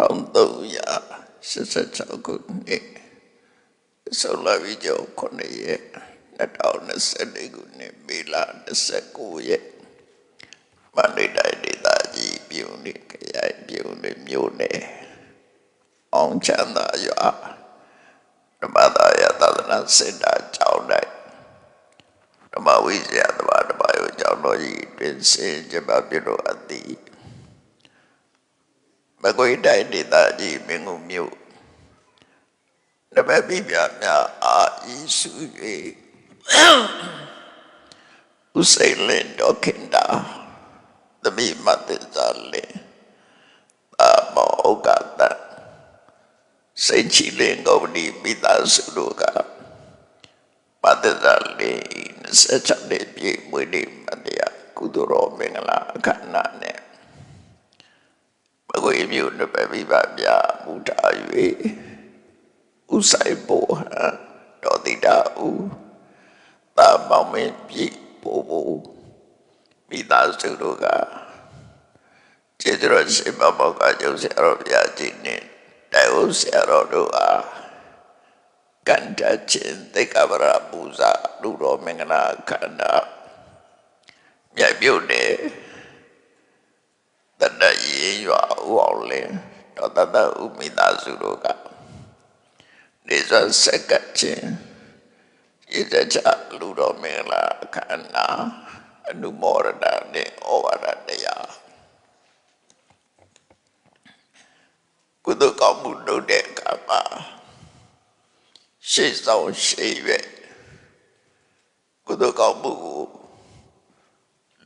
1386ခုနှစ်ဆောလာဝီကျော်9ရက်2024ခုနှစ်မေလ29ရက်မန္တလေးတိုင်းဒေသကြီးပြုံးနေခရိုင်ပြုံးနေမြို့နယ်အောင်ချမ်းသာရွာဓမ္မသာယသာသနာစင်တာကျောင်းတိုင်းဓမ္မဝိဇ္ဇာတဘာဓမ္မယောကျောင်းတော်ကြီးတွင်စင်ကြပါပြုလို့အပ်သည် မကွေးတိုင်းဒေသကြီးမင်းကုန်းမြို့တပည့်ပြပြများအာဤစု၍ဥစိန်လင်တော်ခင်တာသမိမတ်တဇာလင်အာမောဥကတစိတ်ချီလင်ကောပတိမိသားစုတို့ကမတ်တဇာလင်26နှစ်ပြည့်မွေးနေ့မတရားကုသိုလ်တော်မင်္ဂလာအခမ်းအနားနဲ့ မကွေမျိုးနှစ်ပဲမိဘပြမူတာ၍ဥဆိုင်ဘောဟံတော်တိတာဥတာမောင်မင်းပြည့်ပို့ဖို့မိသားစုတို့ကကျေးဇူးတော်ရှင်မမောကကျုပ်ဆရာတော်ဘုရားကြီးနဲ့တိုင်ဦးဆရာတော်တို့အားကန်တချင်းတေကဗရာပူဇာလူတော်မင်္ဂလာခန္ဓာမြတ်ပြုတ်တယ် တတရေရွာဥအောင်လင်းတော့တတဥမိသားစုတို့ကနေစစက်ကချင်းဤတချလူတော်မင်္ဂလာအခမ်းအနားအနုမောရဒနဲ့ဩဝါဒတရားကုသကောင်းမှုလုပ်တဲ့အခါမှာရှေ့ဆောင်ရှေ့ရွယ်ကုသကောင်းမှုကို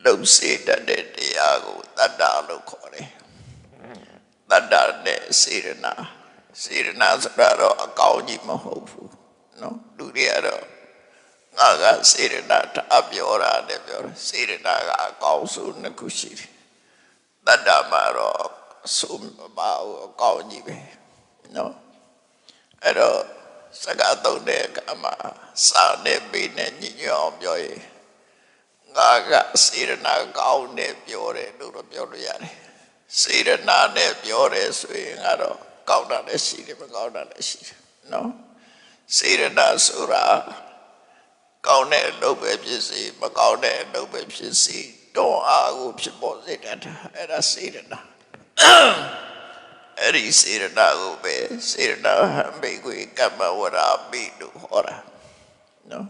လုံစေတတ်တဲ့တရားကိုတတ္တာလို့ခေါ်တယ်။တတ္တာနဲ့စေရနာစေရနာဆိုတာတော့အကောင်းကြီးမဟုတ်ဘူး။နော်လူတွေကတော့ငါကစေရနာတအပြောတာနဲ့ပြောတယ်စေရနာကအကောင်းဆုံးနှစ်ခုရှိတယ်။တတ္တာမှာတော့အဆိုးမပါဘူးအကောင်းကြီးပဲ။နော်အဲ့တော့စကားသုံးတဲ့အခါမှာစာနဲ့ပေနဲ့ညညအောင်ပြောရင် ငါကစေရနာကောင်းနဲ့ပြောတယ်လို့တော့ပြောလို့ရတယ်စေရနာနဲ့ပြောတယ်ဆိုရင်ကတော့ကောင်းတာလည်းရှိတယ်မကောင်းတာလည်းရှိတယ်နော်စေရနာဆိုတာကောင်းတဲ့အလုပ်ပဲဖြစ်စေမကောင်းတဲ့အလုပ်ပဲဖြစ်စေတွန်းအားကိုဖြစ်ပေါ်စေတတ်တာအဲ့ဒါစေရနာအဲ့ဒီစေရနာကိုပဲစေရနာဟံဘေကွေကမ္မဝရာပိလို့ဟောတာနော်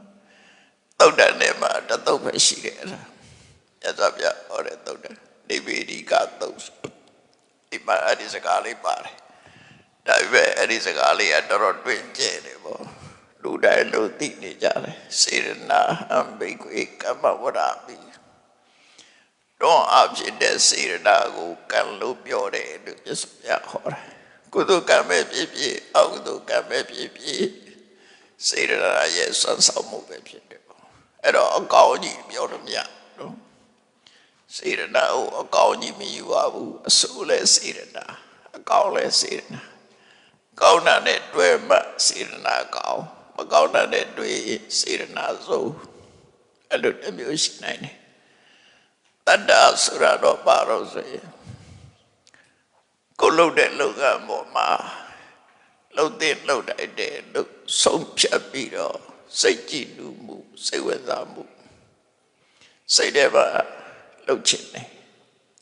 သုတ်တန်ထဲမှာတသုတ်ပဲရှိတယ်အဲ့ဒါမြတ်စွာဘုရားဟောတဲ့သုတ်တန်နေဗေဒီကသုတ်ဒီမှာအဲ့ဒီစကားလေးပါတယ်ဒါပေမဲ့အဲ့ဒီစကားလေးကတော်တော်တွင်ကျဲတယ်ပေါ့လူတိုင်းလူသိနေကြတယ်စေရနာဟံဘိကွေကမ္မဝရပိတော့အဖြစ်တဲ့စေရနာကိုကံလို့ပြောတယ်လို့မြတ်စွာဘုရားဟောတယ်ကုသကံပဲဖြစ်ဖြစ်အကုသကံပဲဖြစ်ဖြစ်စေရနာရဲ့ဆွမ်းဆောင်မှုပဲဖြစ်တယ်ပေါ့ အဲ့တော့အကောင်းကြီးပြောလို့မရနော်စေရနာကိုအကောင်းကြီးမယူပါဘူးအဆိုးလဲစေရနာအကောင်းလဲစေရနာကောင်းတာနဲ့တွေ့မှစေရနာကောင်းမကောင်းတာနဲ့တွေ့ရင်စေရနာစိုးအဲ့လိုတစ်မျိုးရှိနိုင်တယ်တတ္တာဆိုရတော့ပါတော့ဆိုရင်ကိုယ်လုပ်တဲ့လုပ်ကံပေါ်မှာလှုပ်တဲ့လှုပ်တိုက်တဲ့လှုပ်ဆုံးဖြတ်ပြီးတော့ စိတ်ကြည်လူမှုစိတ်ဝင်စားမှုစိတ်ထဲမှာလှုပ်ခြင်းတယ်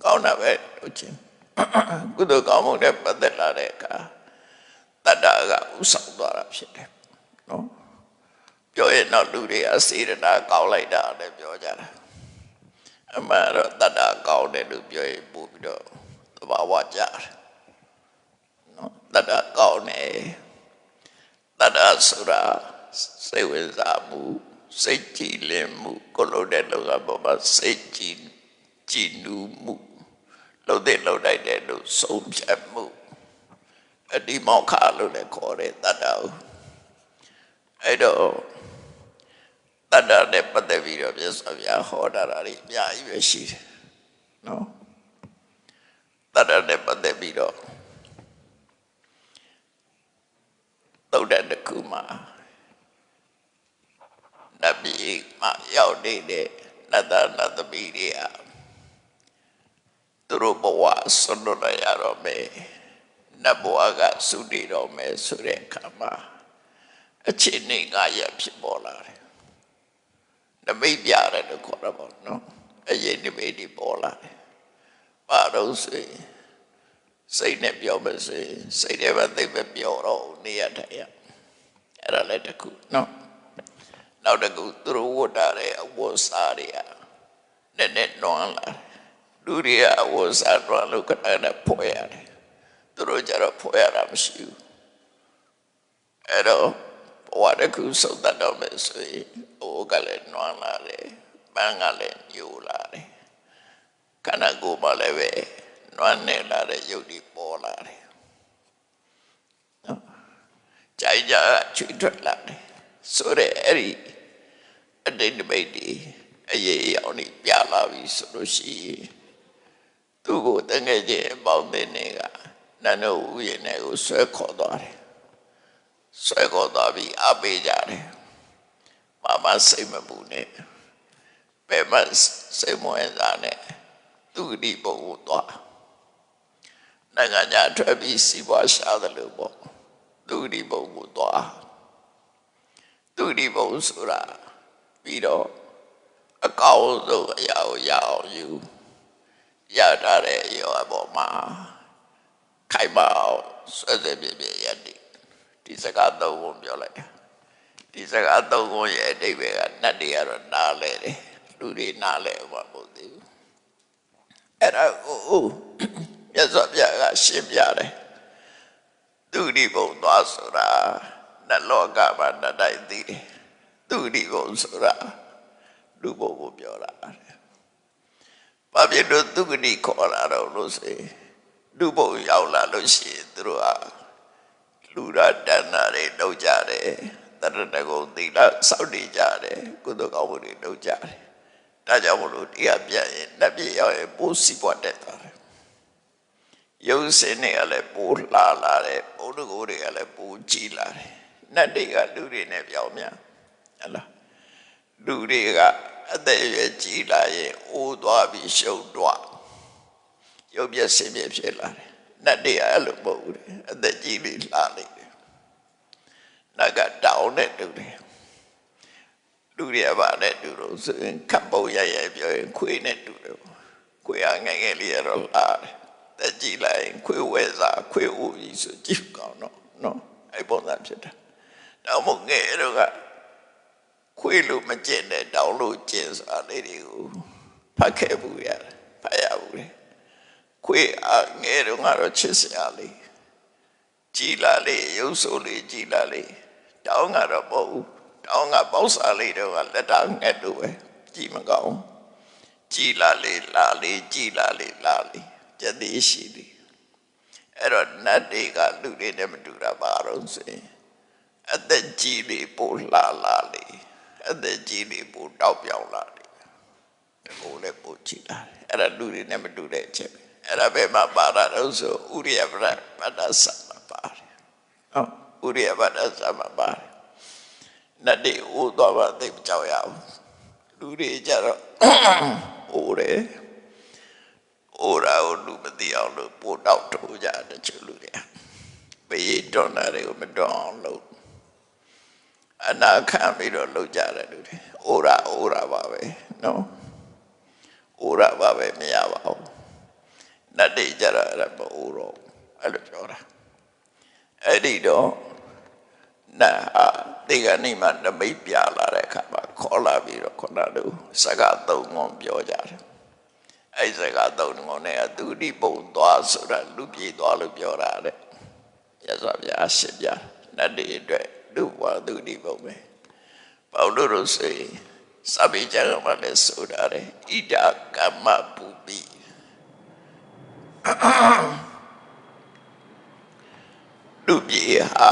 ကောင်းတာပဲလှုပ်ခြင်းကုသိုလ်ကောင်းမှုနဲ့ပတ်သက်လာတဲ့အခါတတ္တာကဥဆောင်သွားတာဖြစ်တယ်နော်ပြောရင်တော့လူတွေကစေရနာကောင်းလိုက်တာလည်းပြောကြတာအမှန်တော့တတ္တာကောင်းတယ်လို့ပြောရင်ပို့ပြီးတော့သဘာဝကြတယ်နော်တတ္တကောင်းတယ်တတ္တဆိုတာ စိတ်ဝင်စားမှုစိတ်ကြည်လင်မှုကိုလို့တဲ့လောကပေါ်မှာစိတ်ကြည်ကြည်နူးမှုလှုပ်တဲ့လှုပ်လိုက်တဲ့လို့ဆုံးဖြတ်မှုအဒီမောက္ခလို့လည်းခေါ်တယ်တတ္တကိုအဲ့တော့တတ္တနဲ့ပတ်သက်ပြီးတော့ပြစ္ဆဗျာဟောတာတွေအများကြီးပဲရှိတယ်နော်တတ္တနဲ့ပတ်သက်ပြီးတော့သုတ်တဲ့တစ်ခုမှာ နတ်ပြည်မှာရောက်နေတဲ့နတ်သားနတ်သမီးတွေကသူတို့ဘဝဆွတ်လွတ်လိုက်ရတော့မယ်နတ်ဘဝကသုတည်တော်မယ်ဆိုတဲ့အခါမှာအခြေအနေငါရဖြစ်ပေါ်လာတယ်နမိတ်ပြရတယ်လို့ခေါ်တာပေါ့နော်အရင်နမိတ်ဒီပေါ်လာတယ်ပါတော့ဆိုရင်စိတ်နဲ့ပြောမစေစိတ်ထဲမှာသိပ်ပဲပြောတော့နေရတဲ့ရအဲ့ဒါလည်းတစ်ခုနော် နောက်တစ်ခုသူတို့ဝတ်တာတဲ့အဝတ်စားတွေကနည်းနည်းနွမ်းလာတယ်လူတွေကအဝတ်စားနွမ်းလို့ခဏနဲ့ဖွဲ့ရတယ်သူတို့ကြတော့ဖွဲ့ရတာမရှိဘူးအဲ့တော့ဘဝတစ်ခုစုံတတ်တော့မယ်ဆိုရင်အိုးကလည်းနွမ်းလာတယ်ပန်းကလည်းညိုလာတယ်ခန္ဓာကိုယ်မှာလည်းပဲနွမ်းနေလာတဲ့ရုပ်တွေပေါ်လာတယ်နော်ကြိုက်ကြချွေထွက်လာတယ်ဆိုတဲ့အဲ့ဒီ အတိတ်တမိတ်ဒီအရေးအအောင်နေပြလာပြီဆိုလို့ရှိရင်သူ့ကိုတငယ်ချင်းအပေါင်းအသင်းတွေကနန်းတို့ဥယျာဉ်တွေကိုဆွဲခေါ်သွားတယ်ဆွဲခေါ်သွားပြီးအပေးကြတယ်မမစိတ်မပူနဲ့ဘယ်မှစိတ်မဝင်စားနဲ့သူဒီဘုံကိုသွားနိုင်ငံခြားထွက်ပြီးစီးပွားရှာတယ်လို့ပေါ့သူဒီဘုံကိုသွားသူဒီဘုံဆိုတာ ပြီးတော့အကောင်းဆုံးအရာကိုရအောင်ယူရထားတဲ့အရာအပေါ်မှာခိုင်မာအောင်ဆွဲဆွဲပြပြရက်ဒီဒီစကားသုံးခုပြောလိုက်တာဒီစကားသုံးခုရဲ့အဓိပ္ပာယ်ကနတ်တွေကတော့နားလဲတယ်လူတွေနားလဲမှာမဟုတ်သေးဘူးအဲ့ဒါကိုမြတ်စွာဘုရားကရှင်းပြတယ်သူဒီဘုံသွားဆိုတာနတ်လောကမှာနတ်တိုင်းသိတယ် သူဒီဘုံဆိုတာလူဘုံကိုပြောတာတဲ့ဘာဖြစ်လို့သူကတိခေါ်လာတော့လို့ဆိုရင်လူဘုံရောက်လာလို့ရှိရင်သူတို့ဟာလူရတဏ္ဍာတွေလုပ်ကြတယ်တရတကုံသီလစောင့်တည်ကြတယ်ကုသိုလ်ကောင်းမှုတွေလုပ်ကြတယ်ဒါကြောင့်မလို့တရားပြရင်လက်ပြရောက်ရင်ပိုးစီပွားတတ်သွားတယ်ရုပ်စင်းတွေကလည်းပိုးလှလာတယ်ဘုဒ္ဓကိုယ်တွေကလည်းပိုးကြည်လာတယ်နတ်တွေကလူတွေနဲ့ပြောင်းများ ဟလားလူတွေကအသက်အရွယ်ကြီးလာရင်အိုးသွားပြီးရှုံတော့ရုပ်ပြဆင်းပြဖြစ်လာတယ်နတ်တွေကအဲ့လိုမဟုတ်ဘူးအသက်ကြီးပြီးလှလိုက်တယ်နတ်ကတောင်းနဲ့တူတယ်လူတွေပါနဲ့တူလို့ဆိုရင်ခပ်ပုံရရပြောရင်ခွေးနဲ့တူတယ်ခွေးကငယ်ငယ်လေးရတော့လှတယ်တက်ကြည့်လိုက်ရင်ခွေးဝဲစားခွေးဦးကြီးဆိုကြည့်ကောင်းတော့နော်အဲ့ပုံစံဖြစ်တာတော့မငယ်တော့က ခွေးလို့မကျင်တဲ့တောင်းလို့ကျင်စာလေးတွေကိုဖတ်ခဲ့ဘူးရတယ်ဖတ်ရဘူးလေခွေးအငယ်တော့ကတော့ချစ်စရာလေးကြည်လာလေးရုပ်ဆိုးလေးကြည်လာလေးတောင်းကတော့မဟုတ်ဘူးတောင်းကပေါက်စာလေးတော့ကလက်တာငှက်လို့ပဲကြည်မကောင်းကြည်လာလေးလာလေးကြည်လာလေးလာလေးကြက်သေးရှိသေးအဲ့တော့နတ်တွေကလူတွေနဲ့မတူတာပါတော့ဆိုရင်အသက်ကြီးလေးပိုလှလာလေး အသက်ကြီးလေးပိုတောက်ပြောင်လာလေးတကိုယ်လည်းပိုကြည်လာတယ်အဲ့ဒါလူတွေနဲ့မတူတဲ့အချက်ပဲအဲ့ဒါပဲမှာပါတာတော့ဆိုဥရိယပရပတ္တသမှာပါတယ်ဟုတ်ဥရိယပတ္တသမှာပါတယ်နတ်တွေဥသွားမှသိမကြောက်ရဘူးလူတွေကြတော့ဥတယ်ဩရာကိုလူမသိအောင်လို့ပို့တော့ထိုးကြတဲ့ချလူတွေဘေးတွန်းတာတွေကိုမတွန်းအောင်လုပ် အနာခံပြီးတော့လုပ်ကြတယ်လူတွေဩရာဩရာပါပဲနော်ဩရာပါပဲမရပါဘူးနတ်တွေကြတော့အဲ့ဒါမဩတော့အဲ့လိုပြောတာအဲ့ဒီတော့နာဟာဒီကနေ့မှနမိတ်ပြလာတဲ့အခါမှာခေါ်လာပြီးတော့ခုနကစကားသုံးငုံပြောကြတယ်အဲ့စကားသုံးငုံနဲ့သူတိပုံသွားဆိုတာလူပြေသွားလို့ပြောတာတဲ့ရသော်ဗျာရှင်းပြနတ်တွေအတွက် လူဘဝသူတိပုံပဲပေါလို့လို့ဆိုရင်စပိကြကမှလည်းဆိုတာတဲ့ဣဒကမ္မပူပိလူပြေဟာ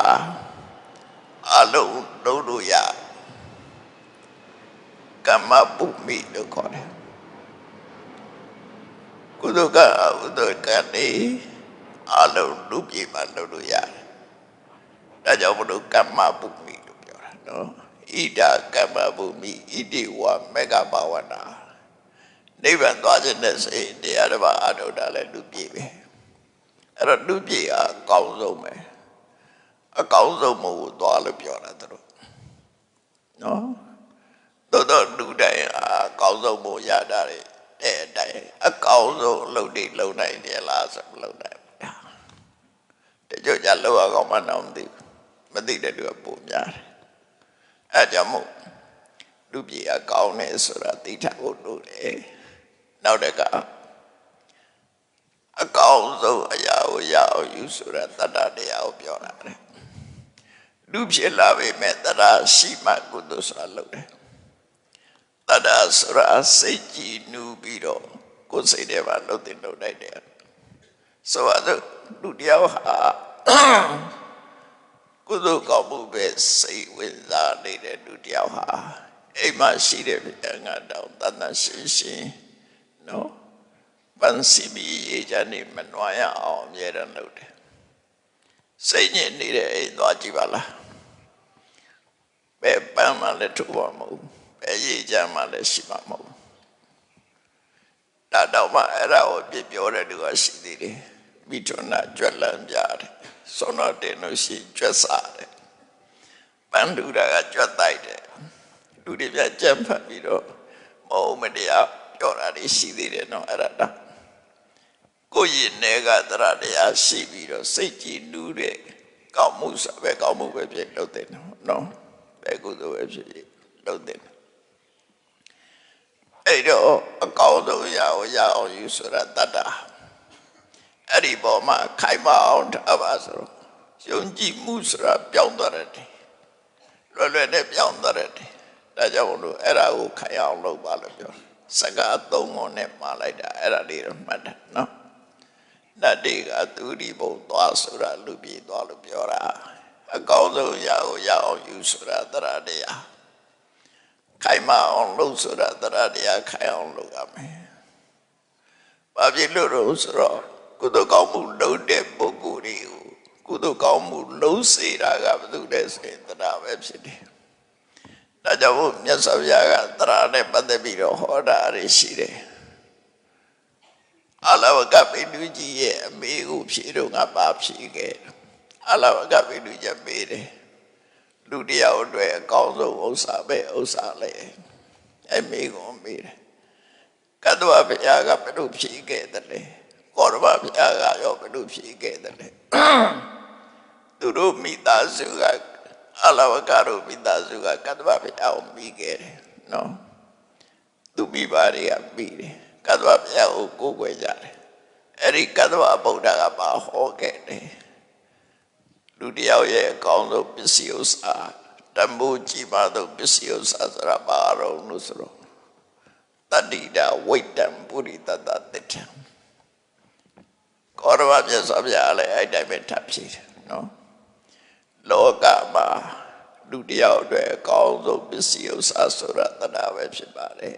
အလုံးလုံးလို့ရကမ္မပုမိလို့ခေါ်တယ်ကုသကအဥဒကနေအလုံးလူပြေမှလုံးလို့ရတယ်ဒါ ကြောင့်မလို့ကမ္မပုမိလို့ပြောတာနော်ဣဒကမ္မပုမိဣတိဝမေဃဘာဝနာနိဗ္ဗာန်သွားခြင်းနဲ့စိတ်တရားတစ်ပါးအထုတ်တာလည်းလူပြေပဲအဲ့တော့လူပြေအကောင်းဆုံးပဲအကောင်းဆုံးမဟုတ်ဘူးသွားလို့ပြောတာသူတို့နော်တော်တော်လူတိုင်းအကောင်းဆုံးမို့ရတာတဲ့တဲ့အတိုင်းအကောင်းဆုံးအလုပ်တွေလုပ်နိုင်တယ်လားဆိုမလုပ်နိုင်ဘူးတချို့ကြလောက်ရကောင်းမှတော့မသိဘူး မသိတဲ့လူကပုံများတယ်အဲ့ကြောင့်မို့လူပြေအကောင်းတယ်ဆိုတာသိထားဖို့လိုတယ်နောက်တစ်ခါအကောင်းဆုံးအရာကိုရအောင်ယူဆိုတာတတ္တတရားကိုပြောတာတဲ့လူဖြစ်လာပြီမဲ့တတ္တရှိမှကုသိုလ်ဆိုတာလုပ်တယ်တတ္တဆိုတာစိတ်ကြည်နူးပြီးတော့ကိုယ်စိတ်ထဲမှာလှုပ်တင်လှုပ်လိုက်တယ်ဆိုတော့လူတယောက်ဟာ ကုသိုလ်ကောင်းမှုပဲစိတ်ဝင်စားနေတဲ့လူတယောက်ဟာအိမ်မှာရှိတဲ့ပြန်ငါတောင်တဏ္ဍရှင်းရှင်းနော်ပန်းစီမီရေးချနေမနှွားရအောင်အမြဲတမ်းလုပ်တယ်စိတ်ညစ်နေတဲ့အိမ်သွားကြည့်ပါလားဘယ်ပန်းမှလည်းထုတ်ပါမဟုတ်ဘယ်ရေးချမှလည်းရှိပါမဟုတ်ဒါတော့မှအဲ့ဒါကိုပြပြောတဲ့လူကရှိသေးတယ်မိထွန်းနာကြွက်လန်းပြတယ် ဆွမ်းတော်တင်လို့ရှိကြွက်စားတယ်ပန်းလူတာကကြွက်တိုက်တယ်လူတွေပြကြမ်းဖတ်ပြီးတော့မဟုတ်မတရားပြောတာတွေရှိသေးတယ်နော်အဲ့ဒါတော့ကိုယ့်ရင်ထဲကသရတရားရှိပြီးတော့စိတ်ကြည်နူးတဲ့ကောင်းမှုဆိုပဲကောင်းမှုပဲဖြစ်လုပ်တဲ့နော်ဘယ်ကုသိုလ်ပဲဖြစ်ဖြစ်လုပ်တဲ့အဲ့တော့အကောင်းဆုံးရအောင်ရအောင်ယူဆိုတာတတ္တာ အဲ့ဒီပေါ်မှာခိုင်မအောင်ထားပါဆိုတော့ယုံကြည်မှုဆိုတာပြောင်းသွားတယ်လွယ်လွယ်နဲ့ပြောင်းသွားတယ်ဒါကြောင့်မလို့အဲ့ဒါကိုခိုင်အောင်လုပ်ပါလို့ပြောစကားသုံးခုနဲ့မှားလိုက်တာအဲ့ဒါလေးတော့မှတ်တယ်နော်နတ်တွေကသူဒီဘုံသွားဆိုတာလူပြေသွားလို့ပြောတာအကောင်းဆုံးရအောင်ရအောင်ယူဆိုတာတရားတရားခိုင်မအောင်လုပ်ဆိုတာတရားတရားခိုင်အောင်လုပ်ရမယ်။ဘာဖြစ်လို့လဲဆိုတော့ ကုသိုလ်ကောင်းမှုလုပ်တဲ့ပုဂ္ဂိုလ်တွေကိုကုသိုလ်ကောင်းမှုလုံးစေတာကဘယ်သူလဲဆိုရင်တရားပဲဖြစ်တယ်။ဒါကြောင့်မို့မြတ်စွာဘုရားကတရားနဲ့ပတ်သက်ပြီးတော့ဟောတာတွေရှိတယ်။အလဝကပိတုကြီးရဲ့အမေကိုဖြေတော့ငါပါဖြေခဲ့အလဝကပိတုကြီးမေးတယ်လူတယောက်အတွက်အကောင်းဆုံးဥစ္စာပဲဥစ္စာလေအမေကိုမေးတယ်ကတ္တဝဘုရားကဘယ်လိုဖြေခဲ့တယ်လဲ ကောရမဘုရားကရောဘယ်လိုဖြေခဲ့တယ်လဲသူတို့မိသားစုကအလဝကတို့မိသားစုကကတ္တဝဘုရားကိုမိခဲ့တယ်နော်သူမိဘတွေကပြီးတယ်ကတ္တဝဘုရားကိုကိုးကွယ်ကြတယ်အဲ့ဒီကတ္တဝဗုဒ္ဓကပါဟောခဲ့တယ်လူတစ်ယောက်ရဲ့အကောင်းဆုံးပစ္စည်းဥစ္စာတမိုးကြည်ပါသောပစ္စည်းဥစ္စာဆိုတာဘာရောလို့ဆိုတော့တတ္တိတာဝိတ္တံပုရိတတတ္တံ ကောရမမြတ်စွာဘုရားလည်းအဲ့တိုင်းပဲထပ်ဖြေတယ်နော်လောကမှာလူတစ်ယောက်အတွက်အကောင်းဆုံးပစ္စည်းဥစ္စာဆိုတာတရားပဲဖြစ်ပါတယ်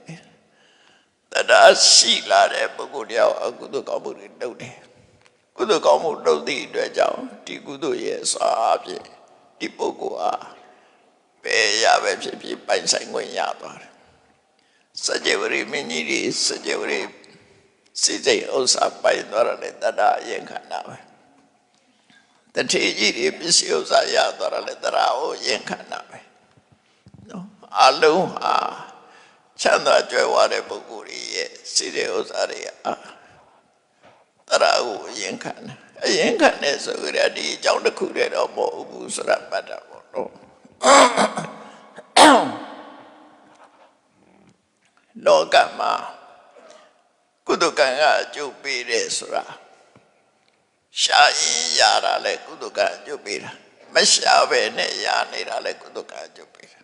တရားရှိလာတဲ့ပုဂ္ဂိုလ်တယောက်အကုသိုလ်ကောင်းမှုတွေလုပ်တယ်ကုသိုလ်ကောင်းမှုလုပ်သည့်အတွက်ကြောင့်ဒီကုသိုလ်ရဲ့အစာအဖြစ်ဒီပုဂ္ဂိုလ်ဟာဘယ်ရပဲဖြစ်ဖြစ်ပိုင်ဆိုင်ခွင့်ရသွားတယ်စကြဝဠာမင်းကြီးတွေစကြဝဠာ စိတ်စိတ်ဥစ္စာပိုင်သွားတယ်တရားအရင်ခန္ဓာပဲတထေကြီးတွေပစ္စည်းဥစ္စာရသွားတယ်တရားကိုအရင်ခန္ဓာပဲနော်အလုံးဟာချမ်းသာကြွယ်ဝတဲ့ပုဂ္ဂိုလ်တွေရဲ့စိတ်တဲ့ဥစ္စာတွေအာတရာကိုအရင်ခံတယ်အရင်ခံတယ်ဆိုကြတဲ့ဒီအကြောင်းတစ်ခုတည်းတော့မဟုတ်ဘူးဆိုတာမှတ်တာပေါ့နော်လောကမှာ ကုသကံကအကျုပ်ပေးတယ်ဆိုတာရှာရင်ရတာလဲကုသကံအကျုပ်ပေးတာမရှာပဲနဲ့ရနေတာလဲကုသကံအကျုပ်ပေးတာ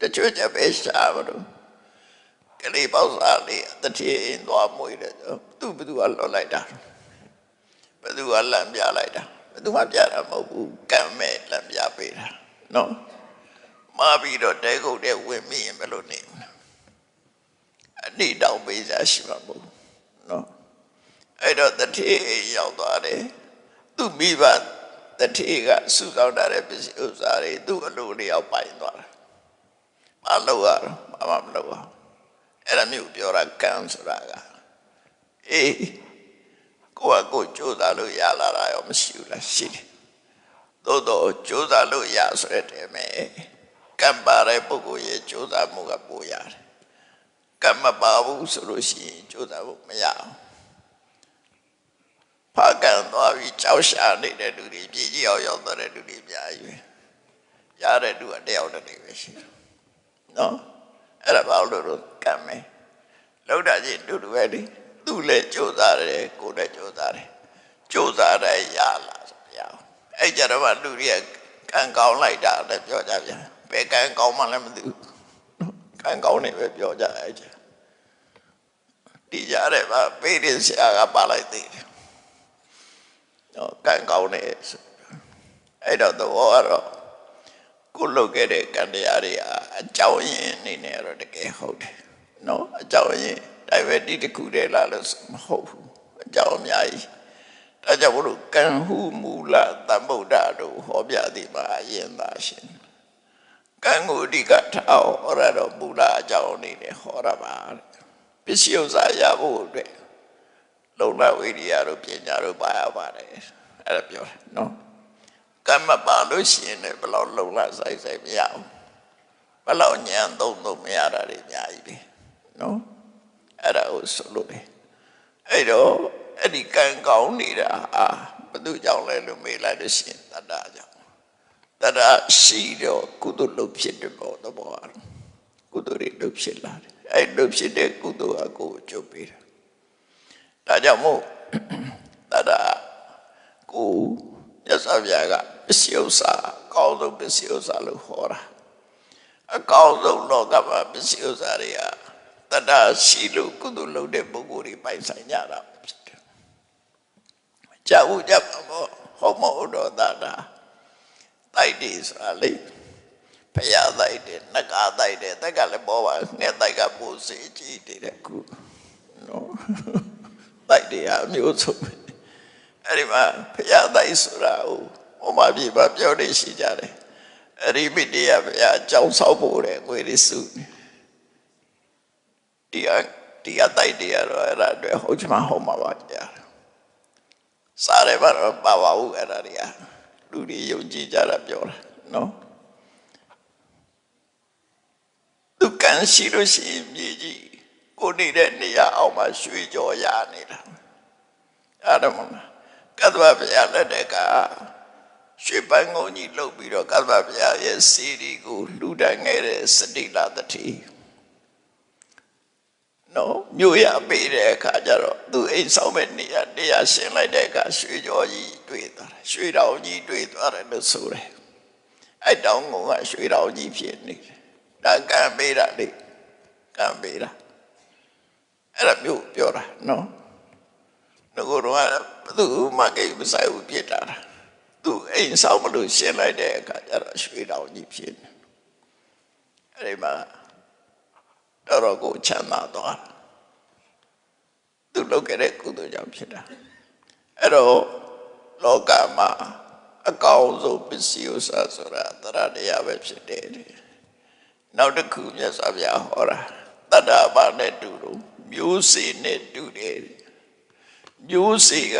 တချို့ကြပဲရှာမလို့ကလေးပေါ့စားလေးတတိယင်းသွားမွေးတယ်သူဘသူကလွတ်လိုက်တာဘသူကလမ်းပြလိုက်တာဘသူမှပြတာမဟုတ်ဘူးကံမဲ့လမ်းပြပေးတာနော်မာပြီးတော့တဲခုတ်တဲ့ဝင်မိရင်ဘယ်လိုနေမလဲအနိတောင်ပေးစားရှိမှာမဟုတ်ဘူး နော်အဲ့တော့တတိယရောက်သွားတယ်သူမိဘတတိယကစုဆောင်ထားတဲ့ပစ္စည်းဥစ္စာတွေသူ့အလိုလျောက်ပိုင်သွားတာမလုပ်ရတော့ဘာမှမလုပ်ရဘူးအဲ့ဒါမျိုးပြောတာကံဆိုတာကအေးကိုယ့်ဟာကိုယ်ကြိုးစားလို့ရလာတာရောမရှိဘူးလားရှိတယ်သို့တော့ကြိုးစားလို့ရဆိုတဲ့တည်းမဲ့ကံပါတဲ့ပုဂ္ဂိုလ်ရဲ့ကြိုးစားမှုကပိုရတယ် ကံမပါဘူးဆိုလို့ရှိရင်ကြိုးစားဖို့မရအောင်ဖာကံသွားပြီးကြောက်ရှာနေတဲ့လူတွေပြည်ကြီးအောင်ရောက်သွားတဲ့လူတွေအများကြီးပဲရတဲ့လူကတယောက်တည်းပဲရှိတယ်နော်အဲ့ဒါဘာလို့လို့ကံမယ်လောက်တာချင်းတူတူပဲလေသူလည်းကြိုးစားတယ်ကိုယ်လည်းကြိုးစားတယ်ကြိုးစားတယ်ရလာဆိုရအောင်အဲ့ကြတော့မှလူတွေကကံကောင်းလိုက်တာလည်းပြောကြပြန်ဘယ်ကံကောင်းမှလည်းမသိဘူး ကံကောင်းနေပဲပြောကြအဲ့ကြဒီကြတယ်ဗျပေးတဲ့ဆရာကပါလိုက်သေးတယ်နော်ကံကောင်းနေဆိုအဲ့တော့တော့ကတော့ကိုလုတ်ခဲ့တဲ့ကံတရားတွေကအကြောင်းရင်းအနေနဲ့တော့တကယ်ဟုတ်တယ်နော်အကြောင်းရင်းဒါပဲဒီတစ်ခုတည်းလားလို့မဟုတ်ဘူးအကြောင်းအများကြီးဒါကြောင့်ဘုလို့ကံဟုမူလသမ္ဗုဒ္ဓတို့ဟောပြသည်မှာအရင်သာရှင် ကံကိုအဓိကထားဟောရတော့မူလအကြောင်းအနေနဲ့ဟောရပါတဲ့ပစ္စည်းဥစ္စာရဖို့အတွက်လုံလဝိရိယတို့ပညာတို့ပါရပါတယ်အဲ့ဒါပြောတယ်နော်ကမ္မပါလို့ရှိရင်လည်းဘယ်လောက်လုံလဆိုင်ဆိုင်မရဘူးဘယ်လောက်ညံသုံးသုံးမရတာတွေအများကြီးပဲနော်အဲ့ဒါကိုဆိုလို့လေအဲ့တော့အဲ့ဒီကံကောင်းနေတာဟာဘယ်သူကြောင့်လဲလို့မေးလိုက်လို့ရှိရင်တတ္တကြောင့် တတ္တရှိတော့ကုသိုလ်လုပ်ဖြစ်တယ်ပေါ့တော့ဘောကုသိုလ်တွေလုပ်ဖြစ်လာတယ်အဲ့လုပ်ဖြစ်တဲ့ကုသိုလ်အကိုကိုကျုပ်ပေးတာဒါကြောင့်မို့တတ္တကိုရသဗျာကပစ္စည်းဥစ္စာအကောင်းဆုံးပစ္စည်းဥစ္စာလို့ခေါ်တာအကောင်းဆုံးလောကမှာပစ္စည်းဥစ္စာတွေကတတ္တရှိလို့ကုသိုလ်လုပ်တဲ့ပုဂ္ဂိုလ်တွေပိုင်ဆိုင်ကြတာဖြစ်တယ်။ကြာဦးကြပါဘောဟောမဟုတ် တော့တာတာတိုက်တယ်ဆိုတာလေဖယားတိုက်တယ်နဂါတိုက်တယ်တက်ကလည်းပေါ်ပါငှက်တိုက်ကပိုးစေကြည့်တယ်တဲ့ခုနော်တိုက်တယ်အမျိုးဆုံးပဲအဲ့ဒီမှာဖျားတိုက်ဆိုတာကိုဟိုမှာပြပါပြောနေရှိကြတယ်အဲ့ဒီမိတရဖျားကြောင်းဆောက်ဖို့တဲ့ငွေတွေစုနေဒီကဒီကတိုက်တရားတော့အဲ့ဒါအတွက်ဟုတ်ချင်မှဟုတ်မှာပါကြာစားတယ်ဘာတော့ပါပါဘူးအဲ့ဒါတွေက လူတွေယုံကြည်ကြတာပြောတာနော်သူကန်ရှိလို့ရှိရင်မြေကြီးကိုနေတဲ့နေရာအောက်မှာရွှေကြော်ရနေတာအဲ့ဒါမှမဟုတ်ကသဗ္ဗဗျာလက်တဲ့ကရွှေပန်းကုန်းကြီးလှုပ်ပြီးတော့ကသဗ္ဗဗျာရဲ့စီရီကိုလှူဒန်းခဲ့တဲ့စတိလာတတိ နော်မြို့ရပေးတဲ့အခါကျတော့သူအိမ်ဆောင်မဲ့နေရာနေရာရှင်းလိုက်တဲ့အခါရွှေကြောကြီးတွေ့သွားတယ်ရွှေတောင်ကြီးတွေ့သွားတယ်လို့ဆိုတယ်အဲ့တောင်ကရွှေတောင်ကြီးဖြစ်နေတယ်ဒါကံပေးတာလေကံပေးတာအဲ့ဒါမျိုးပြောတာနော်ငကိုတော့ဘသူမှကိမဆိုင်ဘူးပြစ်တာသူအိမ်ဆောင်မလို့ရှင်းလိုက်တဲ့အခါကျတော့ရွှေတောင်ကြီးဖြစ်နေအဲ့ဒီမှာ တော်တော်ကိုချမ်းသာသွားသူလုပ်ခဲ့တဲ့ကုသိုလ်ကြောင့်ဖြစ်တာအဲ့တော့လောကမှာအကောင်းဆုံးပစ္စည်းဥစ္စာဆိုတာတရတရားပဲဖြစ်တယ်တဲ့နောက်တစ်ခုမြတ်စွာဘုရားဟောတာတတ္တဘာနဲ့တူလို့မျိုးစေ့နဲ့တူတယ်တဲ့မျိုးစေ့က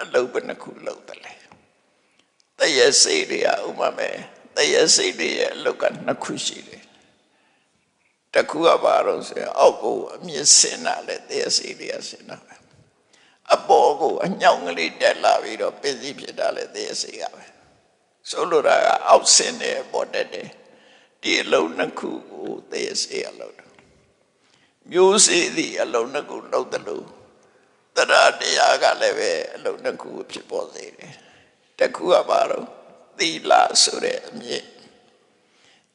အလုပ်ပဲတစ်ခုလုပ်တယ်လေတရစေ့တွေကဥပမာတရစေ့တွေရဲ့အလုပ်ကနှစ်ခုရှိတယ် တစ်ခုကဘာလို့ဆိုရင်အောက်ကိုအမြင့်ဆင်းတာလေတရစေ့တွေကဆင်းတာပဲအပေါ်ကိုအညောင်ကလေးတက်လာပြီးတော့ပစ္စည်းဖြစ်တာလေတရစေ့ကပဲဆိုလိုတာကအောက်ဆင်းတယ်ပေါ်တက်တယ်ဒီအလုပ်နှစ်ခုကိုတရစေ့အလုပ်တယ်မျိုးစေ့ဒီအလုပ်နှစ်ခုလုပ်တယ်လို့တရတရားကလည်းပဲအလုံးတစ်ခုဖြစ်ပေါ်စေတယ်။တစ်ခုကဘာလို့သီလဆိုတဲ့အမြင့်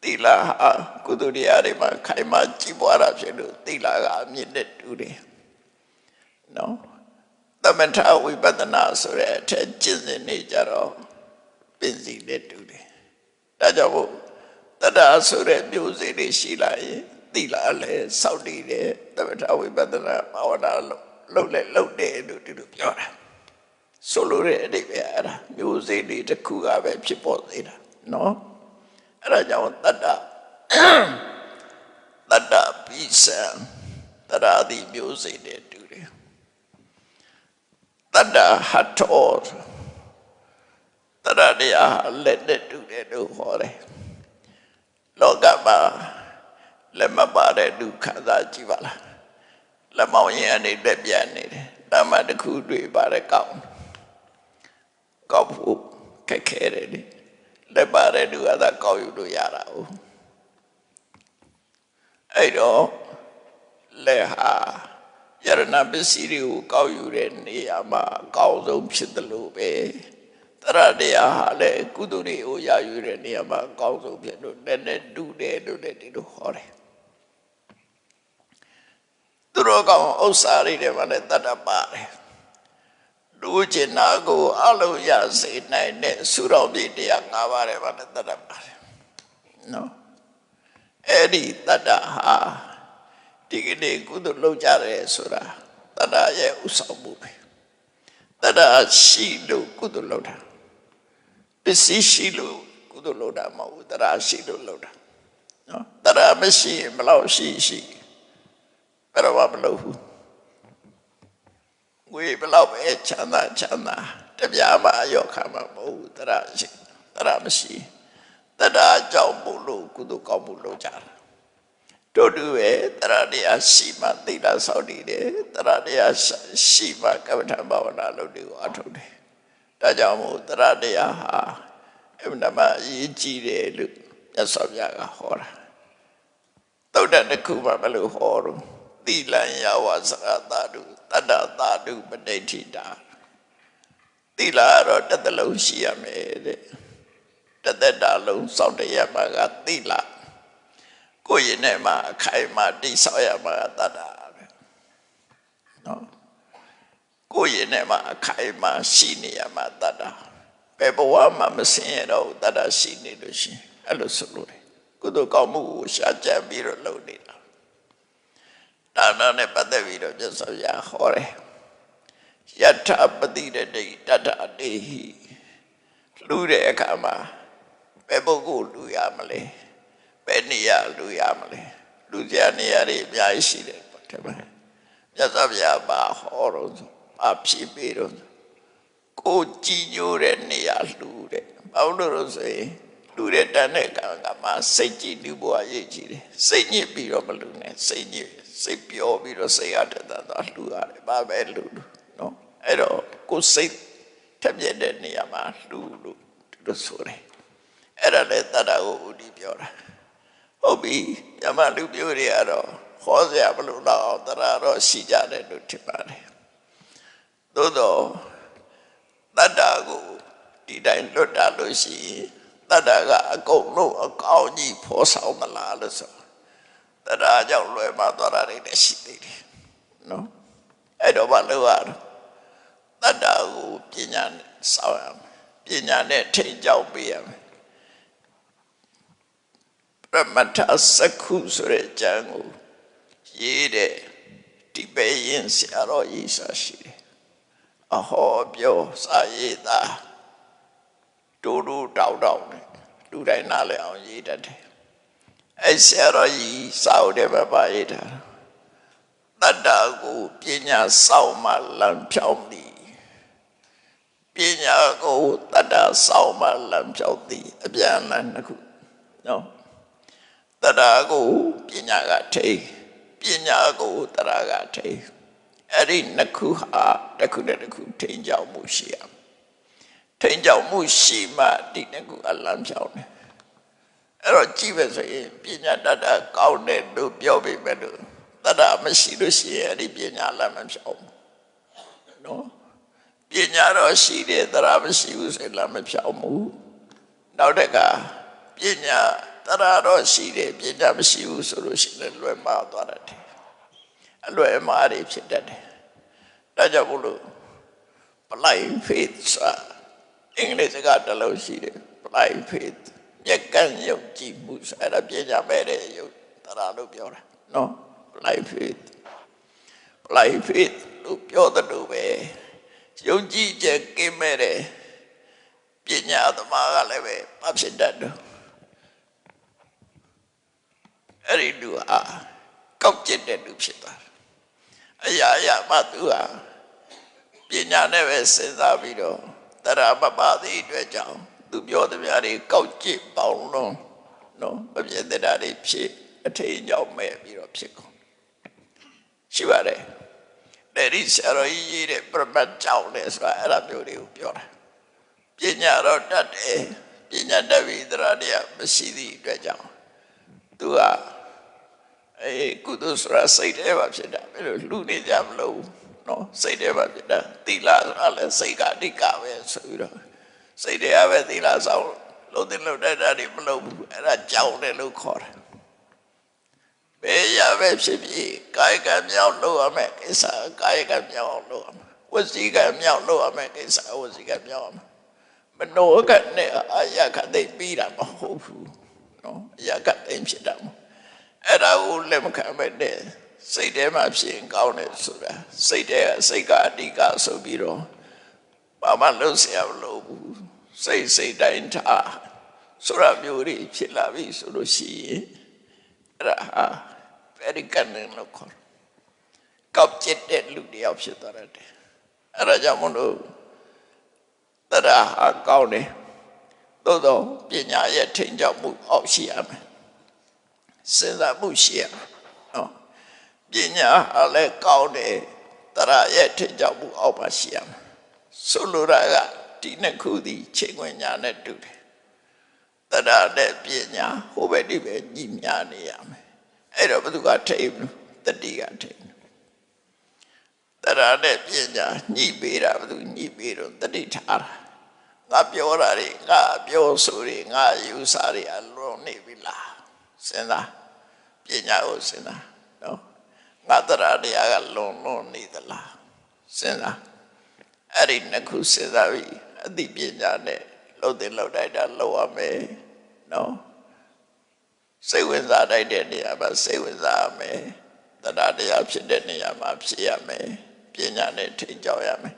သီလဟာကုသိုလ်တရားတွေမှာခိုင်မာကြည်ပွားတာဖြစ်လို့သီလကအမြင့်နဲ့တူတယ်။နော်သမထဝိပဿနာဆိုတဲ့အထက်ကျင့်စဉ်နေကြတော့ပင်စီနဲ့တူတယ်။ဒါကြောင့်မို့တတ္တဆိုတဲ့မျိုးစေ့တွေရှိလာရင်သီလလည်းစောင့်တည်တယ်သမထဝိပဿနာဘာဝနာလို့လှုပ်လဲလှုပ်တယ်လို့ဒီလိုပြောတာဆိုလိုတဲ့အဓိပ္ပာယ်အဲ့ဒါမျိုးစိတ်တွေတစ်ခုကပဲဖြစ်ပေါ်သေးတာနော် အဲ့ဒါကြောင့်တတ္တတတ္တပိစံတရာတိမျိုးစိတ်တွေတူတယ်တတတ္တဟတ်တော်တရတရားလက်နဲ့တူတယ်လို့ဟောတယ်လောကမှာလက်မပါတဲ့ဒုက္ခသာကြည့်ပါလားလက်မောင်းရင်အနေနဲ့ပြန်နေတယ်ဒါမှတစ်ခုတွေ့ပါတဲ့ကောင်းကောက်ဖို့ခက်ခဲတယ်လေ လက်ပါတဲ့ဒုက္ခသာကောက်ယူလို့ရတာ哦အဲ့တော့လက်ဟာယရဏပစ္စည်းတွေကိုကောက်ယူတဲ့နေရာမှာအကောင်းဆုံးဖြစ်တယ်လို့ပဲတရတရားဟာလည်းကုသိုလ်တွေကိုရယူတဲ့နေရာမှာအကောင်းဆုံးဖြစ်လို့လည်းနဲ့တူတယ်လို့လည်းဒီလိုဟောတယ်သူတို့ကောင်ဥစ္စာတွေထဲမှာလည်းတတ်တတ်ပါတယ် လူကျင်နာကိုအလုံးရစေနိုင်တဲ့သုတော်ပြည့်တရား၅ပါးထဲမှာလည်းတတ်တတ်ပါတယ်နော်အဲ့ဒီတတ္တဟာဒီကနေ့ကုသိုလ်လုပ်ကြတယ်ဆိုတာတတ္တရဲ့ဥဆောင်မှုပဲတတ္တရှိလို့ကုသိုလ်လုပ်တာပစ္စည်းရှိလို့ကုသိုလ်လုပ်တာမဟုတ်ဘူးတတ္တရှိလို့လုပ်တာနော်တတ္တမရှိရင်ဘယ်လောက်ရှိရှိဘယ်တော့မှမလုပ်ဘူး ငွေဘယ်လောက်ပဲချမ်းသာချမ်းသာတပြားမှအယောခံမှာမဟုတ်ဘူးတတ္တရှိတတ္တမရှိတတ္တကြောင့်မို့လို့ကုသိုလ်ကောင်းမှုလုပ်ကြတာတို့တူပဲတရတရားရှိမှသိတာဆောက်တည်တယ်တရတရားရှိမှကမ္မထဘာဝနာလုပ်တယ်ကိုအထုတ်တယ်ဒါကြောင့်မို့တရတရားဟာအမှန်တမ်းအရေးကြီးတယ်လို့မြတ်စွာဘုရားကဟောတာသုဒ္ဓတစ်ခုမှမလို့ဟောတော့ သီလံယဝစရတာတုတတ္တတာတုပဋိဋ္ဌိတာသီလတော့တစ်သလုံးရှိရမယ်တဲ့တစ်သက်တာလုံးစောင့်တရမှာကသီလကိုယ်ရင်ထဲမှာအခိုင်အမာတိဆောက်ရမှာတတ်တာပဲနော်ကိုယ်ရင်ထဲမှာအခိုင်အမာရှိနေရမှာတတ်တာဘယ်ဘဝမှာမစင်ရတော့တတ်တာရှိနေလို့ရှိရင်အဲ့လိုဆိုလို့တယ်ကုသိုလ်ကောင်းမှုကိုရှာကြံပြီးတော့လုပ်နေတာ ဒါနနဲ့ပတ်သက်ပြီးတော့ပြတ်စောရဟောတယ်ယထာပတိတတိတတ္တတေဟိလူတဲ့အခါမှာဘယ်ပုဂ္ဂိုလ်လူရမလဲဘယ်နေရာလူရမလဲလူကြနေရာတွေအများကြီးရှိတယ်တဲ့မှာမြတ်စွာဘုရားပါဟောတော့အဖြစ်ပြီးတော့ကိုကြည်ညိုတဲ့နေရာလူတဲ့ဘာလို့လို့ဆိုရင် လူတဲ့တန်းတဲ့ကံကမှစိတ်ကြည်လူဘဝရေးကြည့်တယ်စိတ်ညစ်ပြီးတော့မလူနဲ့စိတ်ညစ်စိတ်ပျော်ပြီးတော့စိတ်ရတဲ့သာလူရတယ်ဘာပဲလူလူနော်အဲ့တော့ကိုစိတ်ထက်မြက်တဲ့နေရာမှာလူလူတို့ဆိုတယ်အဲ့ဒါလည်းတတ္တကိုဥတီပြောတာဟုတ်ပြီညမလူမျိုးတွေကတော့ခေါ်စရာမလိုတော့အောင်တရတော့ရှိကြတယ်လို့ထင်ပါတယ်သို့တော့တတ္တကိုဒီတိုင်းလွတ်တာလို့ရှိရင် တတ္တကအကုန်လုံးအကောင်းကြီးဖော်ဆောင်မလားလို့ဆိုတတ္တကြောင့်လွယ်မှာသွားတာတွေလည်းရှိသေးတယ်နော်အဲ့တော့ဘာလို့ရတော့တတ္တကိုပညာနဲ့စောင့်ရမယ်ပညာနဲ့ထိန်ကြောက်ပေးရမယ်ပရမတ္ထစက္ခုဆိုတဲ့ကျမ်းကိုရေးတဲ့ဒီပဲရင်ဆရာတော်ကြီးစာရှိတယ်အဟောပြောစာရေးသား တူတူတောက်တောက်နဲ့လူတိုင်းနားလည်အောင်ရေးတတ်တယ်အဲဆရာတော်ကြီးစာအုပ်ထဲမှာပါရေးတာတတ္တကိုပညာစောင့်မှလမ်းဖြောင်းသည်ပညာကိုတတ္တစောင့်မှလမ်းဖြောင်းသည်အပြန်လမ်းတစ်ခုနော်တရာကိုပညာကထိပညာကိုတရာကထိအဲ့ဒီနှစ်ခုဟာတစ်ခုနဲ့တစ်ခုထိန်ကြောင်မှုရှိရ ထိန်ကြောင်မှုရှိမှဒီနှစ်ခုအလံဖြောင်းတယ်အဲ့တော့ကြည့်ပဲဆိုရင်ပညာတတ်တာကောင်းတယ်လို့ပြောပေမဲ့လို့တရာမရှိလို့ရှိရင်အဲ့ဒီပညာလမ်းမဖြောင်းဘူးနော်ပညာတော့ရှိတယ်တရာမရှိဘူးဆိုရင်လမ်းမဖြောင်းဘူးနောက်တကပညာတရာတော့ရှိတယ်ပညာမရှိဘူးဆိုလို့ရှိရင်လွယ်မှားသွားတတ်တယ်အလွယ်မှားတွေဖြစ်တတ်တယ်ဒါကြောင့်မို့လို့ blind faith ဆိုတာ အင်္ဂလိပ်စကားတစ်လုံးရှိတယ် blind faith မြက်ကန့်ယုံကြည်မှုဆိုအဲ့ဒါပညာမဲ့တဲ့ယုံတရာလို့ပြောတာနော် blind faith blind faith လို့ပြောတဲ့လို့ပဲယုံကြည်ချက်ကင်းမဲ့တဲ့ပညာသမားကလည်းပဲမဖြစ်တတ်တော့အဲ့ဒီလူဟာကောက်ကျစ်တဲ့လူဖြစ်သွားတယ်အရာရာမှသူဟာပပညာနဲ့ပဲစဉ်းစားပြီးတော့ တရာမပါသေးအတွက်ကြောင့်သူပြောသမျှတွေကောက်ကျစ်ပေါင်းလုံးနော်မပြည့်တဲ့တာတွေဖြစ်အထေကြောင့်မဲ့ပြီးတော့ဖြစ်ကုန်ရှိပါတယ်တယ်ဒီဆရာတော်ကြီးရေးတဲ့ပြပတ်ကြောင့်လဲဆိုတာအဲ့ဒါမျိုးတွေကိုပြောတာပညာတော့တတ်တယ်ပညာတတ်ပြီးတရားတရားမရှိသည့်အတွက်ကြောင့်သူကအဲကုသိုလ်ဆိုတာစိတ်ထဲမှာဖြစ်တာဘယ်လိုလူနေကြမလို့ နော်စိတ်ထဲမှာဖြစ်တာသီလဆိုတာလည်းစိတ်ကအဓိကပဲဆိုပြီးတော့စိတ်ထဲကပဲသီလဆောင်လို့တင်လို့တဲ့တာတွေမလုပ်ဘူးအဲ့ဒါကြောက်တယ်လို့ခေါ်တယ်ဘယ်ရပဲဖြစ်ဖြစ်ကာယကံမြောက်လုပ်ရမယ်ကိစ္စကာယကံမြောက်လုပ်ရမယ်ဝစီကံမြောက်လုပ်ရမယ်ကိစ္စဝစီကံမြောက်ရမယ်မနောကနဲ့အာယကသိပ်ပြီးတာမဟုတ်ဘူးနော်အာယကသိပ်ဖြစ်တာမဟုတ်အဲ့ဒါကိုလက်မခံပဲနဲ့ စိတ်ထဲမှာဖြစ်ရင်ကောင်းတယ်ဆိုတာစိတ်ထဲကစိတ်ကအဓိကဆိုပြီးတော့ဘာမှလုပ်เสียမလို့ဘူးစိတ်စိတ်တိုင်းထားဆိုတာမျိုးတွေဖြစ်လာပြီဆိုလို့ရှိရင်အဲ့ဒါဟာ very cunning လို့ခေါ်တယ်ကောက်ကျစ်တဲ့လူတစ်ယောက်ဖြစ်သွားတယ်အဲ့ဒါကြောင့်မလို့တရားဟာကောင်းတယ်သို့တော့ပညာရဲ့ထိန်ကြောက်မှုအောက်ရှိရမယ် စဉ်းစားမှုရှိရမယ်နော် ပညာဟာလည်းကောင်းတယ်တရားရဲ့ထင်ကြောက်မှုအောက်မှာရှိရမယ်ဆိုလိုတာကဒီနှစ်ခုသည်ချိန်ခွင်ညာနဲ့တူတယ်တရားနဲ့ပညာဟိုဘက်ဒီဘက်ညီမျှနေရမယ်အဲ့တော့ဘယ်သူကထိမ့်ဘူးတတိကထိမ့်တရားနဲ့ပညာညှိပေးတာဘယ်သူညှိပေးတော့တတိထားတာငါပြောတာတွေငါပြောဆိုတွေငါယူဆတွေအလွန်နေပြီလားစဉ်းစားပညာကိုစဉ်းစားနော် ငါတရားတရားကလွန်လွန်နေသလားစဉ်းစားအဲ့ဒီနှစ်ခုစဉ်းစားပြီးအသိပညာနဲ့လှုပ်တဲ့လှုပ်တိုက်တာလှုပ်ရမယ်နော်စိတ်ဝင်စားတိုက်တဲ့နေရာမှာစိတ်ဝင်စားရမယ်တရားတရားဖြစ်တဲ့နေရာမှာဖြစ်ရမယ်ပညာနဲ့ထိန်ကြောက်ရမယ်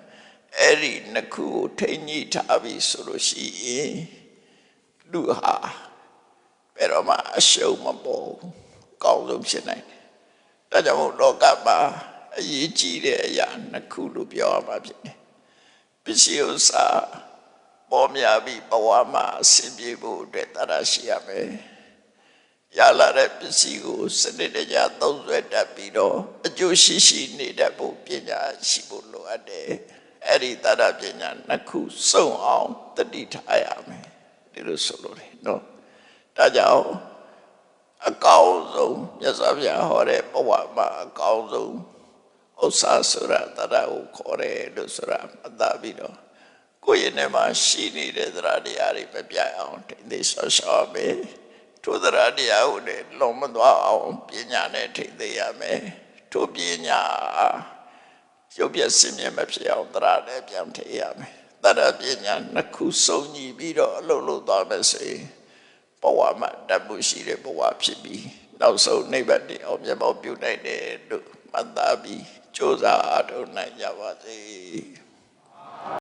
အဲ့ဒီနှစ်ခုကိုထိန်ညှိထားပြီးဆိုလို့ရှိရင်လူဟာဘယ်တော့မှအရှုံးမပေါ်ဘူးကောင်းဆုံးဖြစ်နိုင်တယ် ဒါကြောင့်မို့လောကမှာအရေးကြီးတဲ့အရာနှစ်ခုလို့ပြောရမှာဖြစ်တယ်ပစ္စည်းဥစ္စာပေါ်များပြီးဘဝမှာအဆင်ပြေဖို့အတွက်တရားရှိရမယ်ရလာတဲ့ပစ္စည်းကိုစနစ်တကျသုံးဆွဲတတ်ပြီးတော့အကျိုးရှိရှိနေတတ်ဖို့ပညာရှိဖို့လိုအပ်တယ်အဲ့ဒီတရားပညာနှစ်ခုစုံအောင်တတိထားရမယ်ဒီလိုဆိုလို့တယ်နော်ဒါကြောင့် အကောင်းဆုံးမြတ်စွာဘုရားဟောတဲ့ဘဝမှာအကောင်းဆုံးဥစ္စာဆိုတာတရားကိုခေါ်တယ်လို့ဆိုတာမှတ်သားပြီးတော့ကိုယ့်ရဲ့နေမှာရှိနေတဲ့တရားတရားတွေမပြတ်အောင်ထိန်းသိမ်းဆော့ရှော့မယ်ထိုတရားတရားကိုလည်းလုံးမသွားအောင်ပညာနဲ့ထိန်းသိမ်းရမယ်ထိုပညာရုပ်ပြစင်မြဲမဖြစ်အောင်တရားနဲ့ပြန်ထိန်းရမယ်တရားပညာနှစ်ခုစုံညီပြီးတော့အလုပ်လုပ်သွားမယ်ဆိုရင် ဘဝမှာတတ်မှုရှိတဲ့ဘဝဖြစ်ပြီးနောက်ဆုံးနိဗ္ဗာန်တည်အောင်မြတ်မောပြုနိုင်တယ်လို့မှတ်သားပြီးကြိုးစားအားထုတ်နိုင်ကြပါစေ။